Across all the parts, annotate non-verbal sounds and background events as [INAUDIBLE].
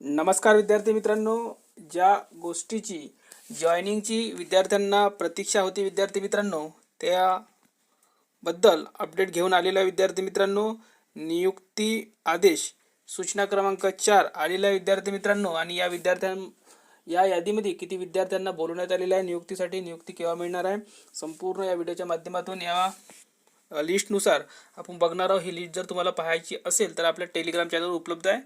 नमस्कार विद्यार्थी मित्रांनो. ज्या गोष्टीची जॉईनिंगची विद्यार्थ्यांना प्रतीक्षा होती विद्यार्थी मित्रांनो त्याबद्दल अपडेट घेऊन आलेला विद्यार्थी मित्रांनो. नियुक्ती आदेश सूचना क्रमांक चार आलेला विद्यार्थी मित्रांनो. आणि या विद्यार्थ्यां या यादीमध्ये किती विद्यार्थ्यांना बोलवण्यात आलेलं आहे नियुक्तीसाठी नियुक्ती केव्हा मिळणार आहे संपूर्ण या व्हिडिओच्या माध्यमातून या लिस्टनुसार आपण बघणार आहोत. ही लिस्ट जर तुम्हाला पाहायची असेल तर आपल्या टेलिग्राम चॅनल उपलब्ध आहे.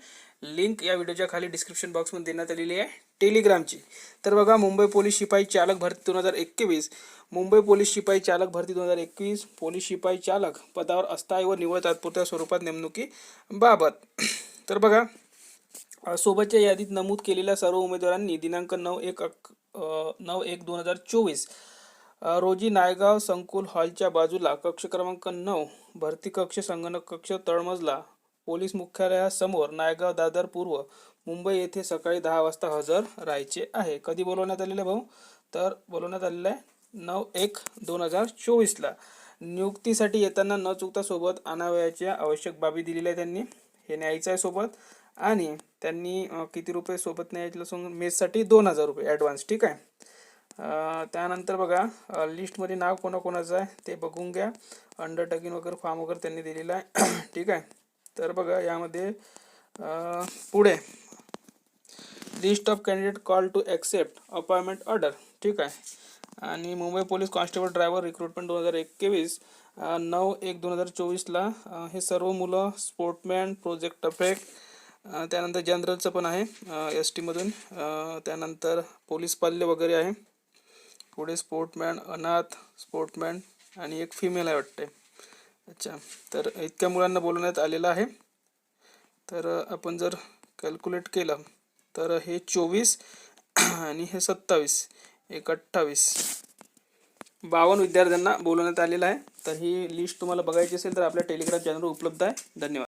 लिंक या व्हिडिओच्या खाली डिस्क्रिप्शन बॉक्समध्ये देण्यात आलेली आहे. टेलिग्रामची तर बघा मुंबई पोलीस शिपाई चालक भरती दोन हजार एकवीस. मुंबई पोलीस शिपाई चालक भरती दोन हजार एकवीस. पोलीस शिपाई चालक पदावर अस्थायी व निवड तात्पुरत्या स्वरूपात नेमणुकीबाबत [CLEARS THROAT] तर बघा सोबतच्या यादीत नमूद केलेल्या सर्व उमेदवारांनी दिनांक नऊ एक अक नऊ एक दोन हजार चोवीस रोजी नायगाव संकुल हॉलच्या बाजूला कक्ष क्रमांक नऊ भरती कक्ष संगणक कक्ष तळमजला पोलीस मुख्यालयासमोर नायगाव दादर पूर्व मुंबई येथे सकाळी दहा वाजता हजर राहायचे आहे. कधी बोलवण्यात आलेलं आहे भाऊ? तर बोलवण्यात आलेलं आहे नऊ एक दोन हजार चोवीसला. नियुक्तीसाठी येताना न चुकता सोबत आणावयाच्या आवश्यक बाबी दिलेल्या आहे त्यांनी. हे न्यायचं आहे सोबत. आणि त्यांनी किती रुपये सोबत न्यायचं मेससाठी दोन हजार रुपये ॲडव्हान्स ठीक आहे? त्यानंतर बघा लिस्टमध्ये नाव कोणाकोणाचं आहे ते बघून घ्या. अंडरटेकिंग वगैरे फॉर्म वगैरे त्यांनी दिलेला आहे. [CLEARS THROAT] ठीक आहे. तर बघा यामध्ये पुढे. List of candidate call to accept appointment order ठीक आहे. आणि Mumbai police constable driver recruitment दोन हजार एकवीस नऊ एक दोन हजार चोवीसला हे सर्व मुलं स्पोर्टमॅन प्रोजेक्ट अफेक्ट त्यानंतर जनरलचं पण आहे एस टीमधून त्यानंतर पोलीस पाल्य वगैरे आहे. पुढे स्पोर्टमॅन अनाथ स्पोर्टमॅन आणि एक फिमेल आहे वाटते अच्छा तर इतक्या मुलांना बोलवण्यात आलेलं आहे. तर आपण जर कॅल्क्युलेट केलं तर हे चोवीस आणि हे सत्तावीस एक अठ्ठावीस. बावन्न विद्यार्थ्यांना बोलवण्यात आलेलं आहे. तर ही लिस्ट तुम्हाला बघायची असेल तर आपल्या टेलिग्राम चॅनलवर उपलब्ध आहे. धन्यवाद.